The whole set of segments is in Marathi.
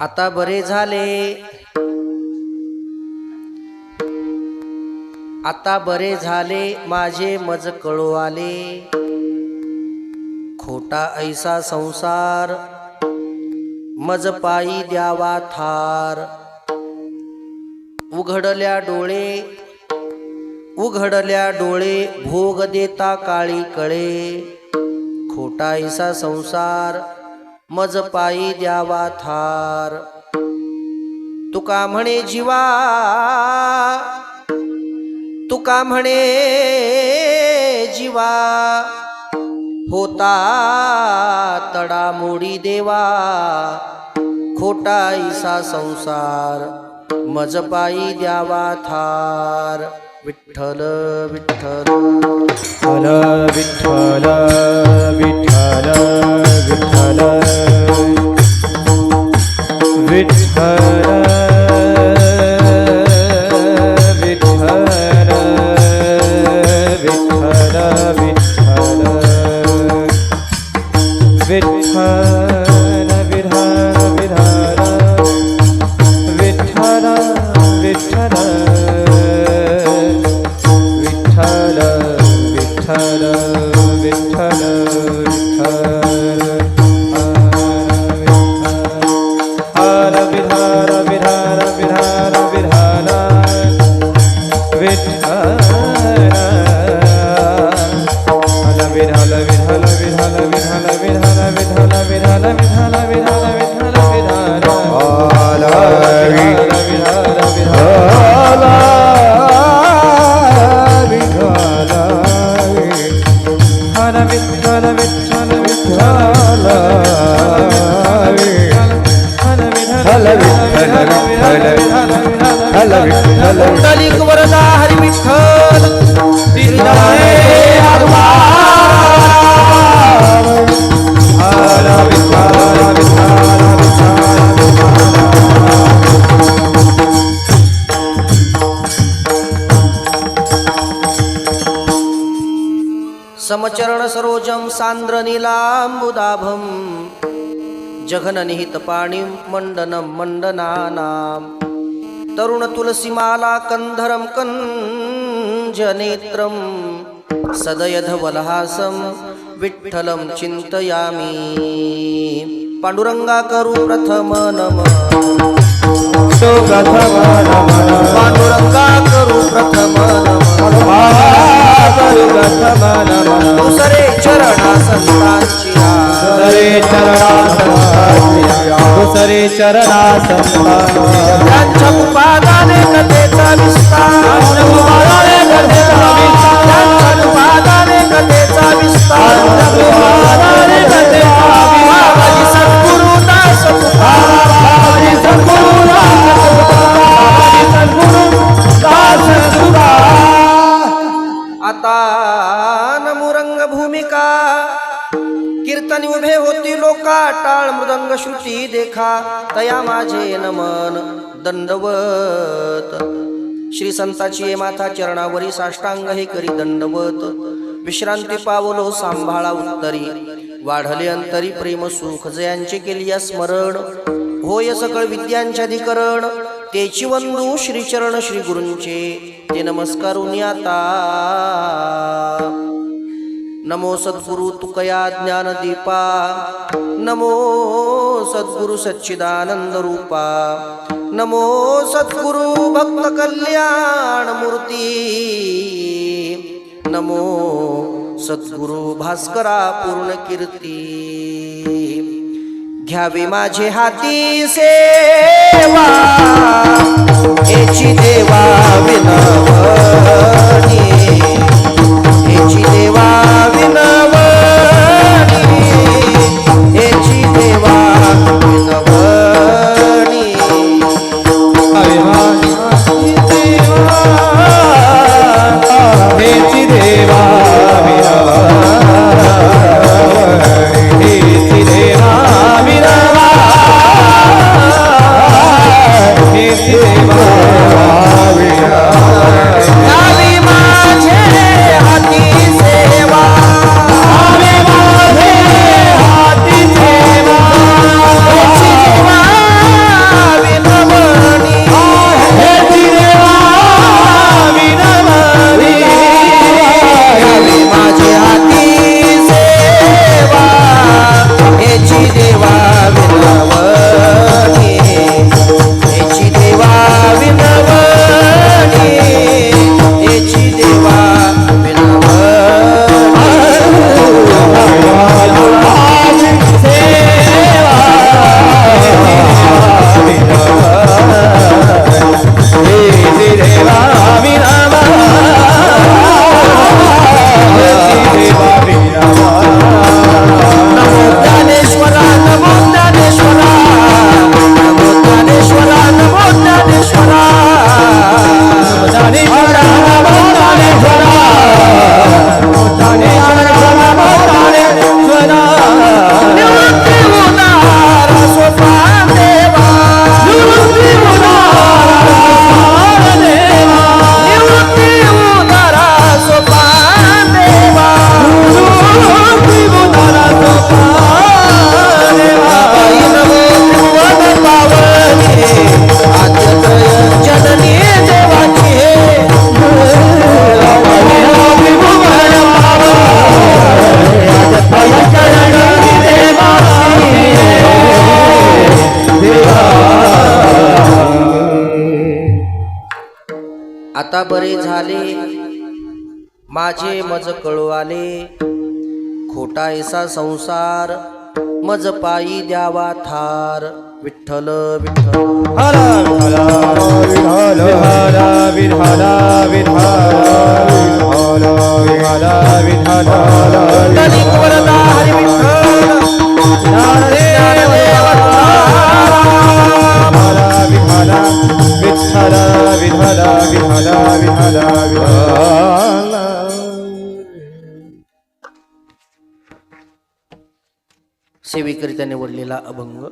आता बरे झाले. आता बरे झाले माझे मज कळू आले खोटा ऐसा संसार मज पायी द्यावा थार. उघडल्या डोळे उघडल्या डोळे भोग देता काळी कळे. खोटा ऐसा संसार मज पायी द्यावा थार. तुका म्हणे जीवा तुका म्हणे जीवा. होता तडा मोडी देवा खोटाईसा संसार. मज पायी द्यावा थार. विठ्ठल विठ्ठल विठ्ठल. विठ्ठल विठ्ठल. जघननिहितपाणिं मण्डनं मण्डनानां। तरुणतुलसीमाला कन्धरं कञ्जनेत्रं सदयधवलहासं विठ्ठलं चिन्तयामि पांडुरंगा करू प्रथम नम। पांडुरंगा करू प्रथम नम। दुसरे चरणा संतांची दुसरे चरणा संतांची दुसरे चरणा संतांची त्यांच्या कथेचा विस्तार. विस्तार. त्यांच्या उपादाने ठिकाणी उभे होती लोका टाळ मृदंग श्रुती देखा तया माझे नमन दंडवत. श्री संताची माथा चरणावरी साष्टांग हे करी दंडवत. विश्रांती पावलो सांभाळा उत्तरी. वाढले अंतरी प्रेम सुख जयांचे केली स्मरण. होय सकळ विद्यांचे अधिकरण. तेची वंदू श्रीचरण श्री गुरूंचे. ते नमस्कारून आता. नमो सद्गुरु तुकया ज्ञानदीपा नमो सद्गुरु सच्चिदानंद रूपा नमो सद्गुरु भक्त कल्याण मूर्ती नमो सद्गुरु भास्करा पूर्ण कीर्ती. घ्यावे माझे हाती सेवा देवा विनवणी. பாவினா माझे मज कळू आले खोटा ऐसा संसार मज पायी द्यावा थार विठ्ठल विठ्ठल विठला दलित वरदा हरी विठ्ठल सेवेकरिता सेवेकरित्या निवडलेला अभंग.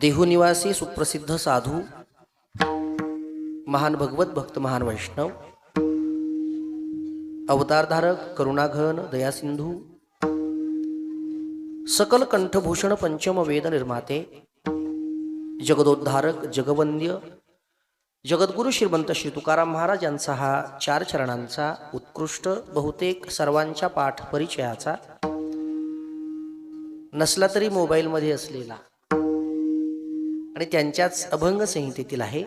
देहुनिवासी सुप्रसिद्ध साधू महान भगवत भक्त महान वैष्णव अवतारधारक करुणाघन दयासिंधू सकल कंठभूषण पंचम वेद निर्माते जगदोद्धारक जगवंद्य जगद्गुरु श्रीमंत श्री तुकाराम महाराज यांचा हा चार चरणांचा उत्कृष्ट बहुतेक सर्वांच्या पाठ परिचयाचा. नसला तरी मोबाईलमध्ये असलेला. आणि त्यांच्याच अभंग संहितेतील आहे.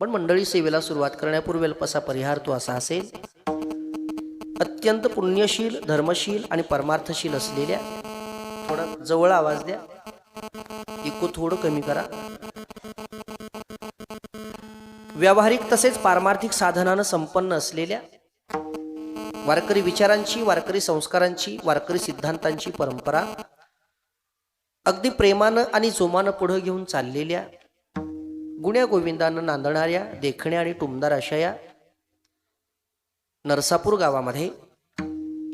पण मंडळी सेवेला सुरुवात करण्यापूर्वी अल्पसा परिहार तो असा असेल. अत्यंत पुण्यशील धर्मशील आणि परमार्थशील असलेल्या थोडा जवळ आवाज द्या. इको थोडं कमी करा. व्यावहारिक तसेच पारमार्थिक साधनानं संपन्न असलेल्या वारकरी विचारांची वारकरी संस्कारांची वारकरी सिद्धांतांची परंपरा अगदी प्रेमानं आणि जोमानं पुढं घेऊन चाललेल्या गुण्या गोविंदानं नांदणाऱ्या देखण्या आणि टुमदार अशा या नरसापूर गावामध्ये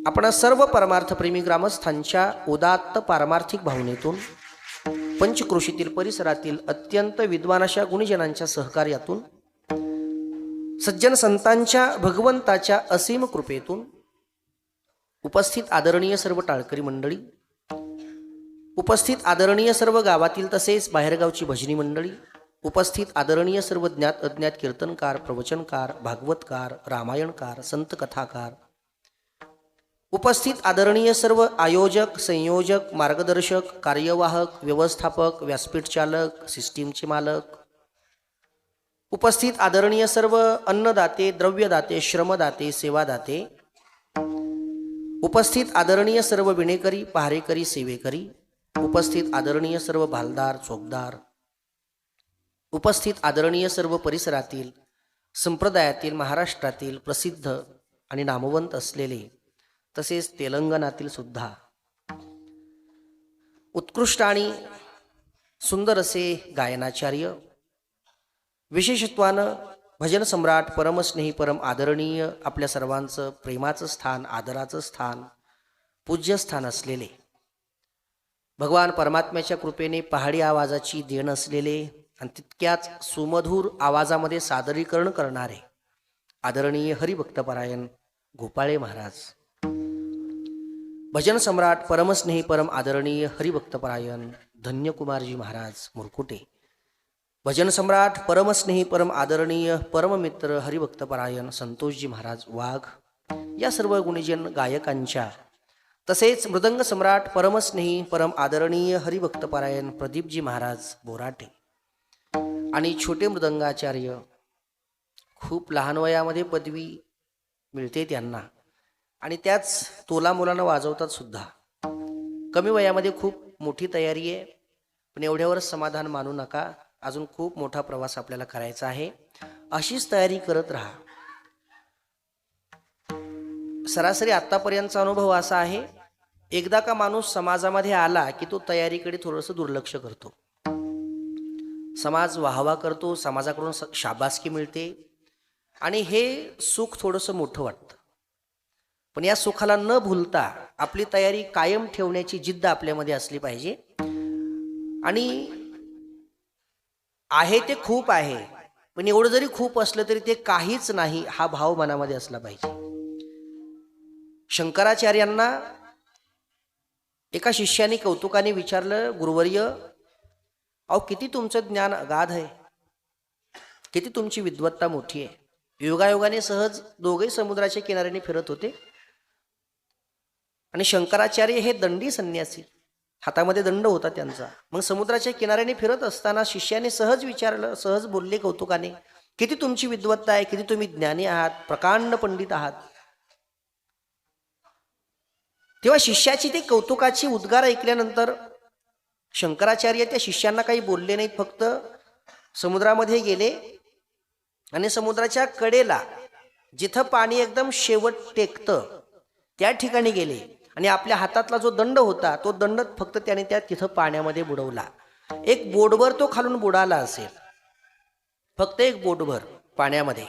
आपण सर्व परमार्थप्रेमी ग्रामस्थांच्या उदात्त पारमार्थिक भावनेतून पंचकृषीतील परिसरातील अत्यंत विद्वान अशा गुणीजनांच्या सहकार्यातून सज्जन संतांच्या भगवंताच्या असीम कृपेतून उपस्थित आदरणीय सर्व टाळकरी मंडळी उपस्थित आदरणीय सर्व गावातील तसेच बाहेरगावची भजनी मंडळी उपस्थित आदरणीय सर्व ज्ञात अज्ञात कीर्तनकार प्रवचनकार भागवतकार रामायणकार संत कथाकार उपस्थित आदरणीय सर्व आयोजक संयोजक मार्गदर्शक कार्यवाहक व्यवस्थापक व्यासपीठ चालक सिस्टीमचे मालक उपस्थित आदरणीय सर्व अन्नदाते द्रव्यदाते श्रमदाते सेवादाते उपस्थित आदरणीय सर्व विणेकरी पहारेकरी सेवेकरी उपस्थित आदरणीय सर्व भालदार चोकदार उपस्थित आदरणीय सर्व परिसरातील संप्रदायातील महाराष्ट्रातील प्रसिद्ध आणि नामवंत असलेले तसेच तेलंगणातील सुद्धा. उत्कृष्ट आणि सुंदर असे गायनाचार्य विशेषत्वानं भजन सम्राट परमस्नेही परम आदरणीय आपल्या सर्वांचं प्रेमाचं स्थान आदराचं स्थान पूज्यस्थान असलेले. भगवान परमात्म्याच्या कृपेने पहाडी आवाजाची देण असलेले आणि तितक्याच सुमधूर आवाजामध्ये सादरीकरण करणारे आदरणीय हरिभक्तपरायण गोपाळे महाराज. भजन सम्राट परमस्नेही परम आदरणीय हरिभक्तपरायण धन्यकुमारजी महाराज मुरकुटे. भजन सम्राट परमस्नेही परम आदरणीय परममित्र हरिभक्तपरायण संतोषजी महाराज वाघ या सर्व गुणीजन गायकांच्या. तसेच मृदंग सम्राट परमस्नेही परम आदरणीय हरिभक्तपरायण प्रदीपजी महाराज बोराटे. आणि छोटे मृदंगाचार्य खूप लहान वयामध्ये पदवी मिळते त्यांना. आणि त्याच तोला मुलांना वाजवतात सुद्धा. कमी वयामध्ये खूप मोठी तयारी आहे पण एवढ्यावरच समाधान मानू नका. अजून खूप मोठा प्रवास आपल्याला करायचा आहे. अशीच तयारी करत राहा. सरासरी आत्तापर्यंतचा अनुभव असा आहे एकदा का माणूस समाजामध्ये आला की तो तयारीकडे थोडंसं दुर्लक्ष करतो. समाज वाहवा करतो समाजाकडून शाबासकी मिळते आणि हे सुख थोडंसं मोठं वाटतं. पण या सुखाला न भूलता आपली तयारी कायम ठेवण्याची जिद्द आपल्यामध्ये असली पाहिजे आणि आहे ते खूप आहे. पण एवढं जरी खूप असलं तरी ते काहीच नाही हा भाव मनामध्ये असला पाहिजे. शंकराचार्यांना एका शिष्याने कौतुकाने विचारलं गुरुवर्य अहो किती तुमचं ज्ञान अगाध आहे? किती तुमची विद्वत्ता मोठी आहे? योगायोगाने सहज दोघे समुद्राच्या किनाऱ्याने फिरत होते. आणि शंकराचार्य हे दंडी संन्यासी. हातामध्ये दंड होता त्यांचा. मग समुद्राच्या किनाऱ्याने फिरत असताना शिष्याने सहज विचारलं सहज बोलले कौतुकाने किती तुमची विद्वत्ता आहे किती तुम्ही ज्ञानी आहात प्रकांड पंडित आहात. तेव्हा शिष्याची ते कौतुकाची उद्गार ऐकल्यानंतर शंकराचार्य त्या शिष्यांना काही बोलले नाहीत फक्त समुद्रामध्ये गेले आणि समुद्राच्या कडेला जिथं पाणी एकदम शेवट टेकतं त्या ठिकाणी गेले. आणि आपल्या हातातला जो दंड होता तो दंड फक्त त्याने त्या तिथं पाण्यामध्ये बुडवला. एक बोटभर तो खालून बुडाला असेल. फक्त एक बोटभर पाण्यामध्ये.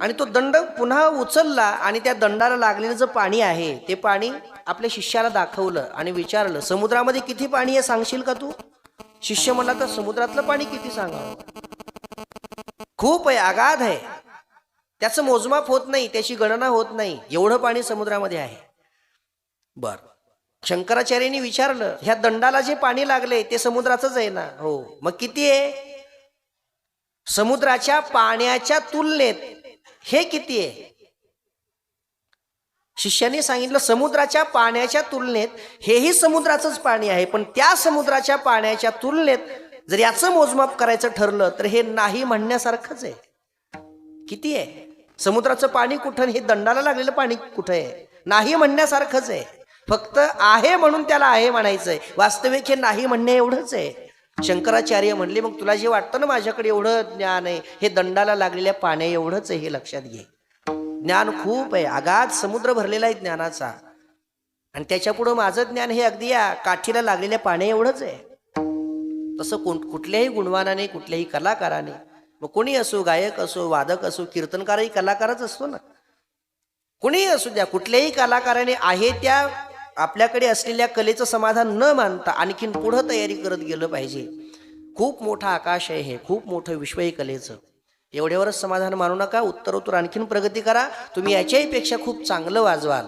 आणि तो दंड पुन्हा उचलला आणि त्या दंडाला लागलेलं जे पाणी आहे ते पाणी आपल्या शिष्याला दाखवलं आणि विचारलं समुद्रामध्ये किती पाणी आहे सांगशील का तू? शिष्य म्हणला तर समुद्रातलं पाणी किती सांगावं? खूप आहे अगाध आहे. त्याचं मोजमाप होत नाही त्याची गणना होत नाही. एवढं पाणी समुद्रामध्ये आहे. बर. शंकराचार्यांनी विचारलं ह्या दंडाला जे पाणी लागले ते समुद्राचंच आहे ना? हो. मग किती आहे? समुद्राच्या पाण्याच्या तुलनेत हे किती आहे? शिष्याने सांगितलं समुद्राच्या पाण्याच्या तुलनेत हेही समुद्राचंच पाणी आहे पण त्या समुद्राच्या पाण्याच्या तुलनेत जर याचं मोजमाप करायचं ठरलं तर हे नाही म्हणण्यासारखंच आहे. किती आहे? समुद्राचं पाणी कुठं हे दंडाला लागलेलं पाणी कुठं आहे? नाही म्हणण्यासारखंच आहे. फक्त आहे म्हणून त्याला आहे म्हणायचं आहे वास्तविक हे नाही म्हणणे एवढंच आहे. शंकराचार्य म्हणले मग तुला जे वाटतं ना माझ्याकडे एवढं ज्ञान आहे हे दंडाला लागलेल्या पाण्या एवढंच आहे हे लक्षात घे. ज्ञान खूप आहे. आगात समुद्र भरलेला आहे ज्ञानाचा. आणि त्याच्या पुढं माझं ज्ञान हे अगदी या काठीला लागलेल्या पाण्या एवढंच आहे. तसं कोण कुठल्याही गुणवानाने कुठल्याही कलाकाराने मग कोणी असो गायक असो वादक असो कीर्तनकारही कलाकारच असतो ना. कुणीही असू द्या कुठल्याही कलाकाराने आहे त्या आपल्याकडे असलेल्या कलेचं समाधान न मानता आणखीन पुढं तयारी करत गेलं पाहिजे. खूप मोठा आकाश आहे हे खूप मोठं विश्व आहे कलेचं. एवढ्यावरच समाधान मानू नका उत्तरोत्तर आणखीन प्रगती करा. तुम्ही याच्याही पेक्षा खूप चांगलं वाजवाल.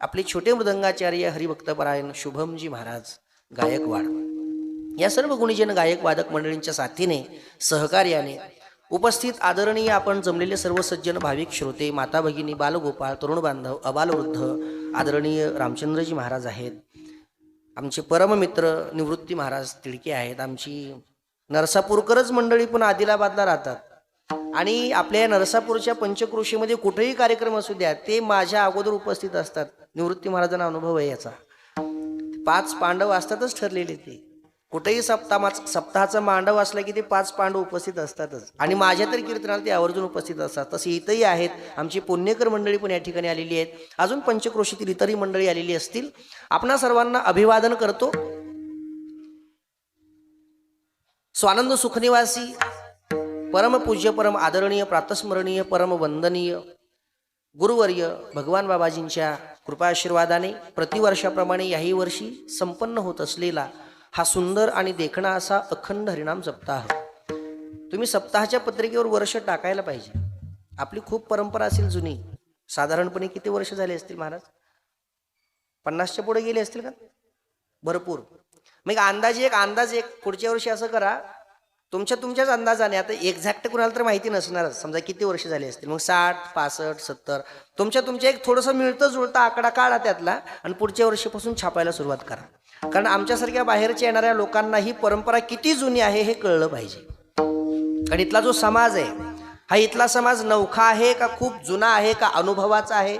आपले छोटे मृदंगाचार्य हरिभक्तपरायण शुभमजी महाराज गायकवाड. या सर्व गुणीजन गायक वादक मंडळींच्या साथीने सहकार्याने उपस्थित आदरणीय आपण जमलेले सर्व सज्जन भाविक श्रोते माता भगिनी बालगोपाळ तरुण बांधव अबालवृद्ध आदरणीय रामचंद्रजी महाराज आहेत. आमचे परममित्र निवृत्ती महाराज तिडके आहेत. आमची नरसापूरकरच मंडळी पण आदिलाबादला राहतात. आणि आपल्या या नरसापूरच्या पंचकृषीमध्ये कुठेही कार्यक्रम असू द्या ते माझ्या अगोदर उपस्थित असतात. निवृत्ती महाराजांना अनुभव आहे याचा. पाच पांडव असतातच ठरलेले ते. कुठेही सप्ताह सप्ताहाचा मांडव असला की ते पाच पांडव उपस्थित असतातच. आणि माझ्या तरी कीर्तनाला ते आवर्जून उपस्थित असतात. तसे इथंही आहेत. आमची पुण्यकर मंडळी पण या ठिकाणी आलेली आहेत. अजून पंचक्रोशीतील इतरही मंडळी आलेली असतील. आपणा सर्वांना अभिवादन करतो. स्वानंद सुखनिवासी परमपूज्य परम आदरणीय प्रातस्मरणीय परम वंदनीय गुरुवर्य भगवान बाबाजींच्या कृपाशीर्वादाने प्रतिवर्षाप्रमाणे याही वर्षी संपन्न होत असलेला हा सुंदर आणि देखणा असा अखंड हरिणाम सप्ताह तुम्ही सप्ताहाच्या पत्रिकेवर वर्ष टाकायला पाहिजे. आपली खूप परंपरा असेल जुनी. साधारणपणे किती वर्ष झाले असतील महाराज? पन्नासच्या पुढे गेले असतील का? भरपूर. मग अंदाजे एक अंदाज एक पुढच्या वर्षी असं करा. तुमच्या तुमच्याच अंदाजाने. आता एक्झॅक्ट कुणाला तर माहिती नसणारच समजा किती वर्ष झाली असतील? मग साठ पासष्ट सत्तर. तुमच्या तुमच्या एक थोडंसं मिळतं जुळतं आकडा काढा त्यातला. आणि पुढच्या वर्षीपासून छापायला सुरुवात करा. कारण आमच्यासारख्या बाहेरच्या येणाऱ्या लोकांना ही परंपरा किती जुनी आहे हे कळलं पाहिजे. कारण इथला जो समाज आहे हा इथला समाज नौखा आहे का खूप जुना आहे का अनुभवाचा आहे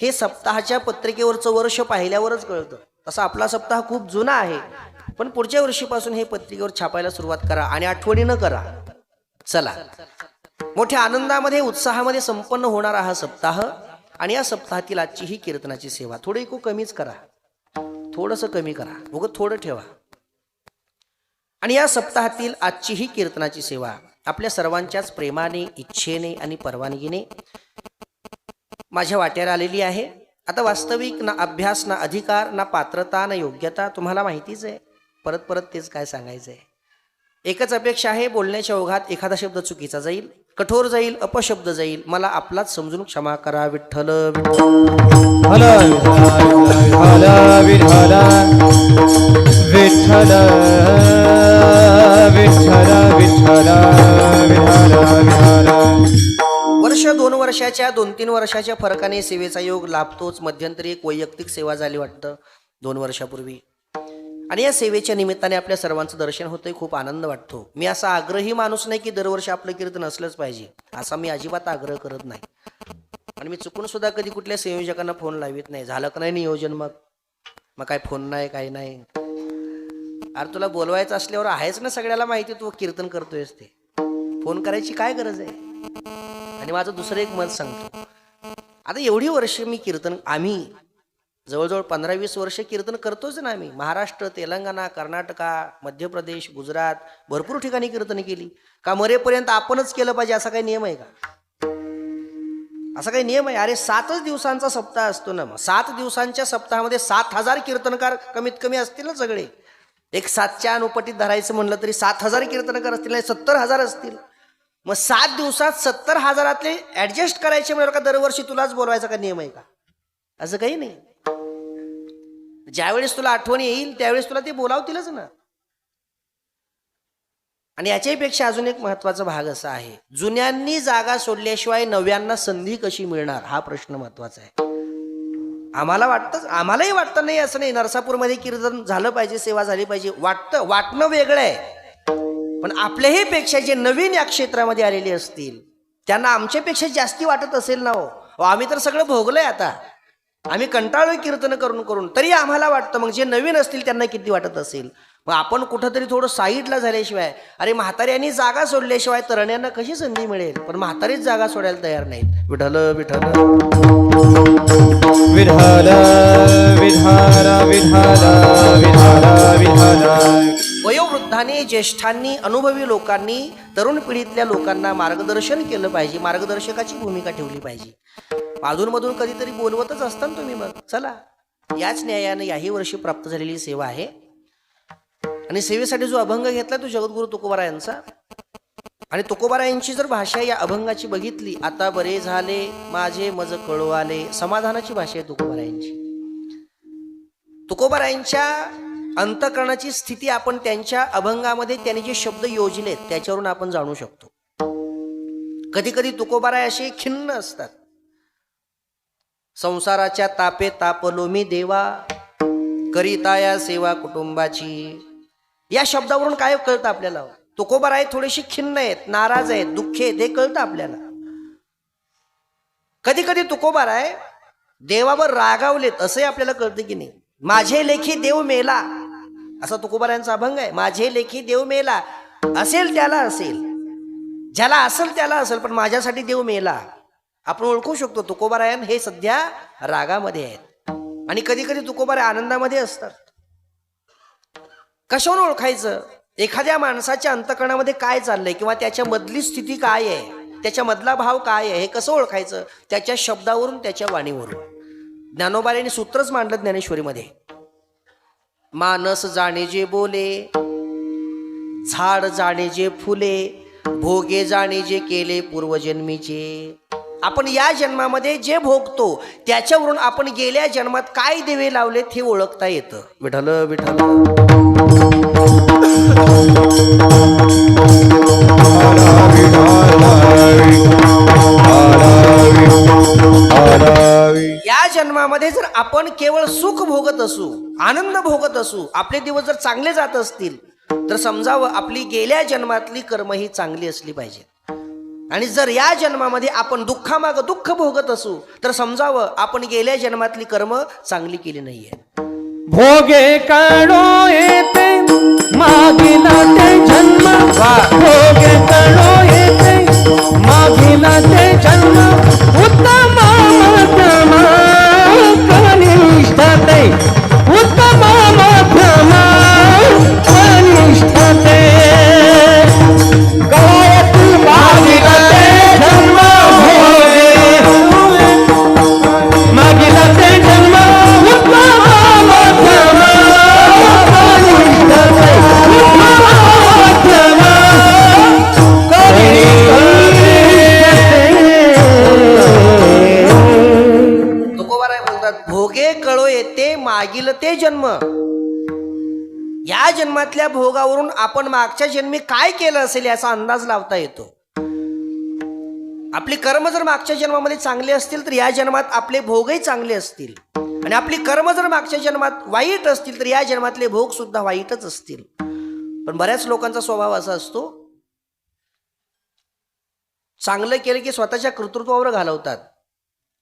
हे सप्ताहाच्या पत्रिकेवरचं वर्ष पाहिल्यावरच कळतं. तसा आपला सप्ताह खूप जुना आहे पण पुढच्या वर्षीपासून हे पत्रिकेवर छापायला सुरुवात करा आणि आठवणीनं करा. चला. मोठ्या आनंदामध्ये उत्साहामध्ये संपन्न होणारा हा सप्ताह आणि या सप्ताहातील आजची ही कीर्तनाची सेवा थोडी खूप कमीच करा. थोडंसं कमी करा. उगं थोडं ठेवा. आणि या सप्ताहातील आजची ही कीर्तनाची सेवा आपल्या सर्वांच्याच प्रेमाने इच्छेने आणि परवानगीने माझ्या वाट्याला आलेली आहे. आता वास्तविक ना अभ्यास ना अधिकार ना पात्रता ना योग्यता तुम्हाला माहितीच आहे. परत परत तेच काय सांगायचं आहे एकच अपेक्षा आहे बोलण्याच्या ओघात एखादा शब्द चुकीचा जाईल कठोर जाईल अपशब्द जाईल मला आपलाच समजून क्षमा करा विठ्ठल विठ्ठल. विठ्ठल विठ्ठल विठ्ठल विठ्ठल विठ्ठल विठ्ठल. वर्ष दोन वर्षाच्या दोन तीन वर्षाच्या फरकाने सेवेचा योग लाभतोच मध्यंतरी एक वैयक्तिक सेवा झाली वाटतं दोन वर्षापूर्वी. आणि या सेवेच्या निमित्ताने आपल्या सर्वांचं दर्शन होतंय खूप आनंद वाटतो. मी असा आग्रही माणूस नाही की दरवर्षी आपलं कीर्तन असलंच पाहिजे. असा मी अजिबात आग्रह करत नाही. आणि मी चुकून सुद्धा कधी कुठल्या संयोजकांना फोन लावित नाही. झालं का नाही नियोजन मग? मग काय फोन नाही काही नाही? अरे तुला बोलवायचं असल्यावर आहेच ना सगळ्याला माहिती तू कीर्तन करतोयस ते. फोन करायची काय गरज आहे? आणि माझं दुसरं एक मत सांगतो. आता एवढी वर्ष मी कीर्तन आम्ही जवळजवळ पंधरा वीस वर्ष कीर्तन करतोच ना आम्ही. महाराष्ट्र तेलंगणा कर्नाटका मध्य प्रदेश गुजरात भरपूर ठिकाणी कीर्तन केली. का मरेपर्यंत आपणच केलं पाहिजे असा काही नियम आहे का? असा काही नियम आहे? अरे सातच दिवसांचा सप्ताह असतो ना मग. सात दिवसांच्या सप्ताहामध्ये सात हजार कीर्तनकार कमीत कमी असतील ना सगळे. एक सातच्या अनुपटीत धरायचं म्हणलं तरी सात हजार कीर्तनकार असतील नाही सत्तर हजार असतील. मग सात दिवसात सत्तर हजारातले ऍडजस्ट करायचे म्हणजे का दरवर्षी तुलाच बोलवायचा का नियम आहे का? असं काही नाही. ज्यावेळेस तुला आठवण येईल त्यावेळेस तुला ते बोलावतीलच ना. आणि याच्यापेक्षा अजून एक महत्त्वाचा भाग असा आहे जुन्यांनी जागा सोडल्याशिवाय नव्यांना संधी कशी मिळणार? हा प्रश्न महत्त्वाचा आहे. आम्हाला वाटतं आम्हालाही वाटतं नाही असं नाही. नरसापूरमध्ये कीर्तन झालं पाहिजे सेवा झाली पाहिजे. वाटतं वाटणं वेगळं आहे. पण आपल्याही पेक्षा जे नवीन या क्षेत्रामध्ये आलेले असतील त्यांना आमच्यापेक्षा जास्ती वाटत असेल ना हो. अहो, आम्ही तर सगळं भोगलंय आता. आम्ही कंटाळू कीर्तन करून करून तरी आम्हाला वाटतं मग जे नवीन असतील त्यांना किती वाटत असेल. मग आपण कुठंतरी थोडं साईडला झाल्याशिवाय अरे म्हाताऱ्यांनी जागा सोडल्याशिवाय तरुण्यांना कशी संधी मिळेल? पण म्हातारीच जागा सोडायला तयार नाहीत. विठल विठल विठाल विठाल विठाल विठाल विठाल वयोवृद्धांनी ज्येष्ठांनी अनुभवी लोकांनी तरुण पिढीतल्या लोकांना मार्गदर्शन केलं पाहिजे मार्गदर्शकाची भूमिका ठेवली पाहिजे. अधूनमधून कधीतरी बोलवतच असता ना तुम्ही मग. चला. याच न्यायाने याही वर्षी प्राप्त झालेली सेवा आहे. आणि सेवेसाठी जो अभंग घेतला तो जगद्गुरु तुकोबारायांचा आणि तुकोबारायांची जर भाषा या अभंगाची बघितली आता बरे झाले माझे मज कळू आले समाधानाची भाषा आहे तुकोबारायांची तुकोबारायांच्या अंतकरणाची स्थिती आपण त्यांच्या अभंगामध्ये त्यांनी जे शब्द योजलेत त्याच्यावरून आपण जाणू शकतो. कधी कधी तुकोबाराय असे खिन्न असतात. संसाराच्या तापे तापलो मी देवा करिता या सेवा कुटुंबाची. या शब्दावरून काय कळतं आपल्याला? तुकोबार आहे थोडीशी खिन्न आहेत नाराज आहेत दुःखी आहेत हे कळतं आपल्याला. कधी कधी तुकोबाराय देवावर रागावलेत असंही आपल्याला कळतं की नाही. माझे लेखी देव मेला. असा तुकोबारायांचा अभंग आहे. माझे लेखी देव मेला. असेल त्याला असेल. ज्याला असेल त्याला असेल पण माझ्यासाठी देव मेला. आपण ओळखू शकतो तुकोबारायन हे सध्या रागामध्ये आहेत. आणि कधी कधी तुकोबार आनंदामध्ये असतात. कशावर ओळखायचं? एखाद्या माणसाच्या अंतकरणामध्ये काय चाललंय किंवा त्याच्यामधली स्थिती काय आहे? त्याच्यामधला भाव काय आहे? हे कसं ओळखायचं? त्याच्या शब्दावरून त्याच्या वाणीवरून. ज्ञानोबालेने सूत्रच मांडलं ज्ञानेश्वरीमध्ये. मानस जाणे जे बोले झाड जाणे जे फुले भोगे जाणे जे केले पूर्वजन्मीचे. आपण या जन्मामध्ये जे भोगतो त्याच्यावरून आपण गेल्या जन्मात काय देवे लावलेत हे ओळखता येतं. विठल विठल या जन्मामध्ये जर आपण केवळ सुख भोगत असू आनंद भोगत असू आपले दिवस जर चांगले जात असतील तर समजावं आपली गेल्या जन्मातली कर्म ही चांगली असली पाहिजे आणि जर या जन्मामध्ये आपण दुःखामाग दुःख भोगत असू तर समजावं आपण गेल्या जन्मातली कर्म चांगली केली नाहीये. भोगे काढो येते मागिला ते जन्म. भोगे काढो येते मागिला ते जन्म. उत्तम मध्यम उत्तम भोगावरून आपण मागच्या जन्मी काय केलं असेल याचा अंदाज लावता येतो. आपली कर्म जर मागच्या जन्मामध्ये चांगले असतील तर या जन्मात आपले भोगही चांगले असतील. आणि आपली कर्म जर मागच्या जन्मात वाईट असतील तर या जन्मातले भोग सुद्धा वाईटच असतील. पण बऱ्याच लोकांचा स्वभाव असा असतो चांगलं केलं की स्वतःच्या कर्तृत्वावर घालवतात.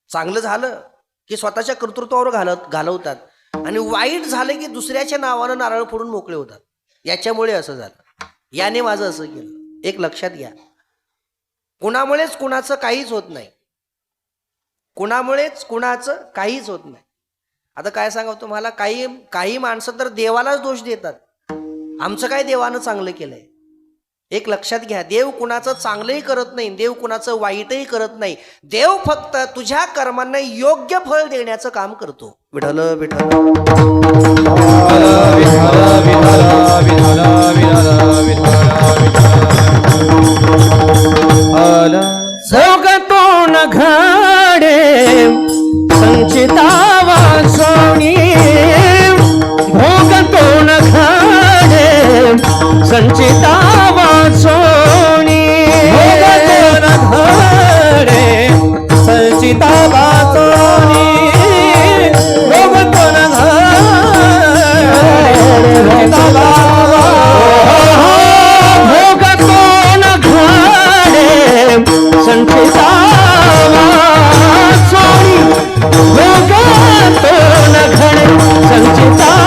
चांगलं झालं की स्वतःच्या कर्तृत्वावर घालत घालवतात. आणि वाईट झालं की दुसऱ्याच्या नावानं नारळ फोडून मोकळे होतात. याच्यामुळे असं झालं. याने माझं असं केलं. एक लक्षात घ्या. कुणामुळेच कुणाचं काहीच होत नाही. कुणामुळेच कुणाचं काहीच होत नाही. आता काय सांगाव तुम्हाला? काही काही माणसं तर देवालाच दोष देतात. आमचं काय देवानं चांगलं केलंय? एक लक्षात घ्या. देव कुणाचं चांगलंही करत नाही देव कुणाचं वाईटही करत नाही. देव फक्त तुझ्या कर्मांना योग्य फळ देण्याचं काम करतो. विठल विठल विठाला विठाला विठाला विठाला विठाला विठाला जगतोन घडे संचिता वासोणी भोगतोन घडे संचिता वासोणी संचिता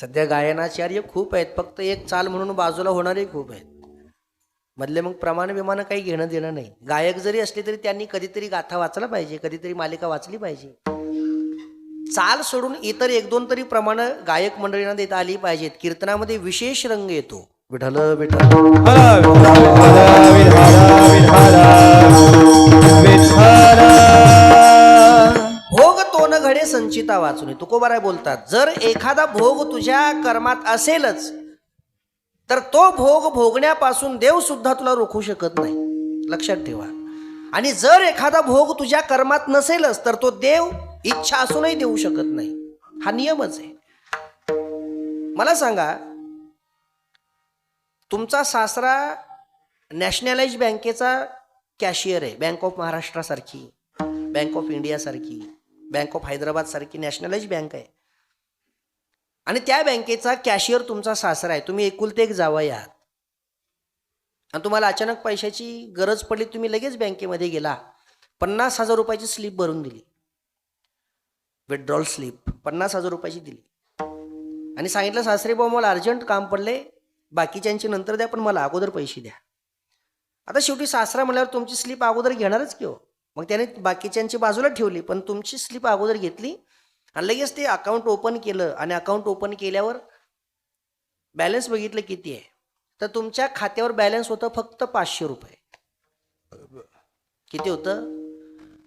सध्या गायनाचार्य खूप आहेत फक्त एक चाल म्हणून बाजूला होणारे खूप आहेत मधले मग प्रमाण विमान काही घेणं देणं नाही गायक जरी असले तरी त्यांनी कधीतरी गाथा वाचला पाहिजे कधीतरी मालिका वाचली पाहिजे चाल सोडून इतर एक दोन तरी प्रमाण गायक मंडळींना देता आली पाहिजेत कीर्तनामध्ये विशेष रंग येतो विठल विठल विठाला घडे संचिता वाचून तुकोबाराय बोलतात जर एखादा भोग तुझ्या कर्मात असेलच तर तो भोग भोगण्यापासून देव सुद्धा तुला रोखू शकत नाही. लक्षात ठेवा. आणि जर एखादा भोग तुझ्या कर्मात नसेलच तर तो देव इच्छा असूनही देऊ शकत नाही. हा नियमच आहे. मला सांगा तुमचा सासरा नॅशनलाइज बँकेचा कॅशियर आहे बँक ऑफ महाराष्ट्रासारखी बँक ऑफ इंडियासारखी. बँक ऑफ हैदराबाद सारखी नॅशनलाइज बँक आहे. आणि त्या बँकेचा कॅशियर तुमचा सासरा आहे. तुम्ही एकुलते एक जावं आहात आणि तुम्हाला अचानक पैशाची गरज पडली तुम्ही लगेच बँकेमध्ये गेला. पन्नास हजार रुपयाची स्लिप भरून दिली. विड्रॉल स्लिप पन्नास हजार रुपयाची दिली. आणि सांगितलं सासरे भाऊ मला अर्जंट काम पडले. बाकीच्यांची नंतर द्या पण मला अगोदर पैसे द्या. आता शेवटी सासरा म्हणल्यावर तुमची स्लिप अगोदर घेणारच की हो. मग त्याने बाकीच्यांची बाजूला ठेवली पण तुमची स्लिप अगोदर घेतली आणि लगेच ते अकाउंट ओपन केलं आणि अकाउंट ओपन केल्यावर बॅलन्स बघितलं किती आहे. तर तुमच्या खात्यावर बॅलन्स होतं फक्त पाचशे रुपये. किती होतं?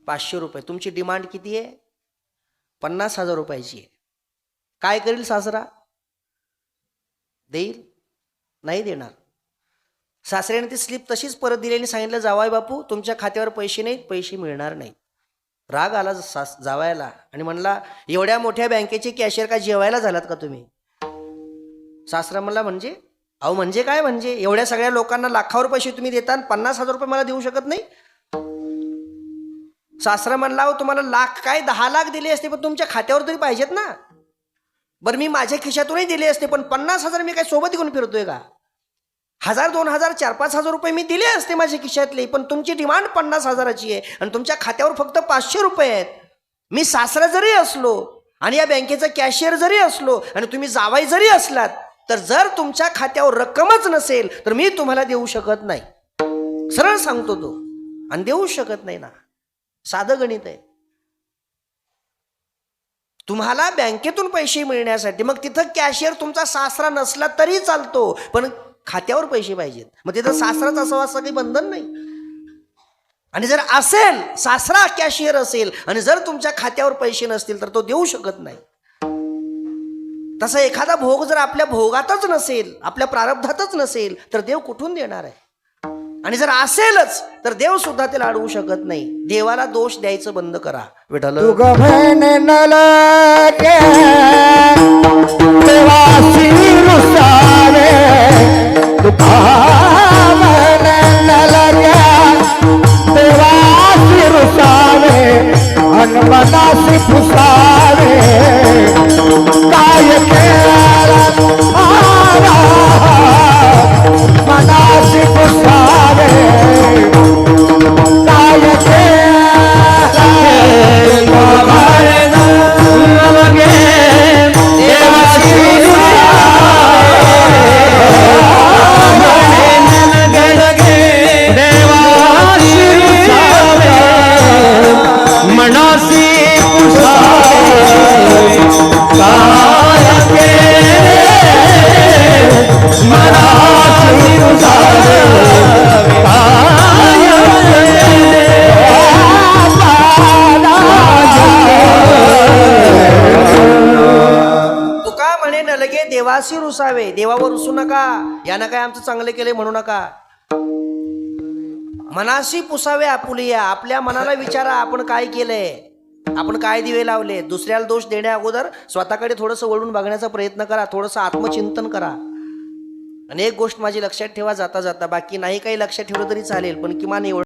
पाचशे रुपये. तुमची डिमांड किती आहे? पन्नास हजार रुपयाची आहे. काय करील सासरा? देईल? नाही देणार. सासऱ्याने ती स्लिप तशीच परत दिली आणि सांगितलं जावाय बापू तुमच्या खात्यावर पैसे नाहीत पैसे मिळणार नाही राग आला सास जावायला आणि म्हणला एवढ्या मोठ्या बँकेचे कॅशियर का जेवायला झालात का तुम्ही? सासरा म्हणला म्हणजे? अहो म्हणजे काय म्हणजे? एवढ्या सगळ्या लोकांना लाखावर पैसे तुम्ही देता पन्नास हजार रुपये मला देऊ शकत नाही? सासरा म्हणला "अहो, तुम्हाला लाख काय? दहा लाख दिले असते पण तुमच्या खात्यावर तरी पाहिजेत ना. बरं मी माझ्या खिशातूनही दिले असते पण पन्नास हजार मी काय सोबत घेऊन फिरतोय का? हजार दोन हजार चार पाच हजार रुपये मी दिले असते माझ्या खिशातले पण तुमची डिमांड पन्नास हजाराची आहे आणि तुमच्या खात्यावर फक्त पाचशे रुपये आहेत. मी सासरा जरी असलो आणि या बँकेचा कॅशियर जरी असलो आणि तुम्ही जावाई जरी असलात तर जर तुमच्या खात्यावर रक्कमच नसेल तर मी तुम्हाला देऊ शकत नाही. सरळ सांगतो तो. आणि देऊ शकत नाही ना. साधं गणित आहे. तुम्हाला बँकेतून पैसे मिळण्यासाठी मग तिथं कॅशियर तुमचा सासरा नसला तरी चालतो पण खात्यावर पैसे पाहिजेत. मग तिथं सासराच असावं असं काही बंधन नाही. आणि जर असेल सासरा कॅशियर असेल आणि जर तुमच्या खात्यावर पैसे नसतील तर तो देऊ शकत नाही. तसा एखादा भोग जर आपल्या भोगातच नसेल आपल्या प्रारब्धातच नसेल तर देव कुठून देणार आहे? आणि जर असेलच तर देव सुद्धा त्याला अडवू शकत नाही. देवाला दोष द्यायचं बंद करा. विठल हनुमनासी फुसावे काय केला? यानं काय आमचं चांगलं केलंय म्हणू नका. मनाशी पुसावे आपुलिया. आपल्या मनाला विचारा आपण काय केलंय? आपण काय दिवे लावले? दुसऱ्याला दोष देण्या अगोदर स्वतःकडे थोडंसं वळून बघण्याचा प्रयत्न करा. थोडंसं आत्मचिंतन करा. आणि एक गोष्ट माझी लक्षात ठेवा जाता जाता. बाकी नाही काही लक्षात ठेवलं तरी चालेल पण किमान एवढं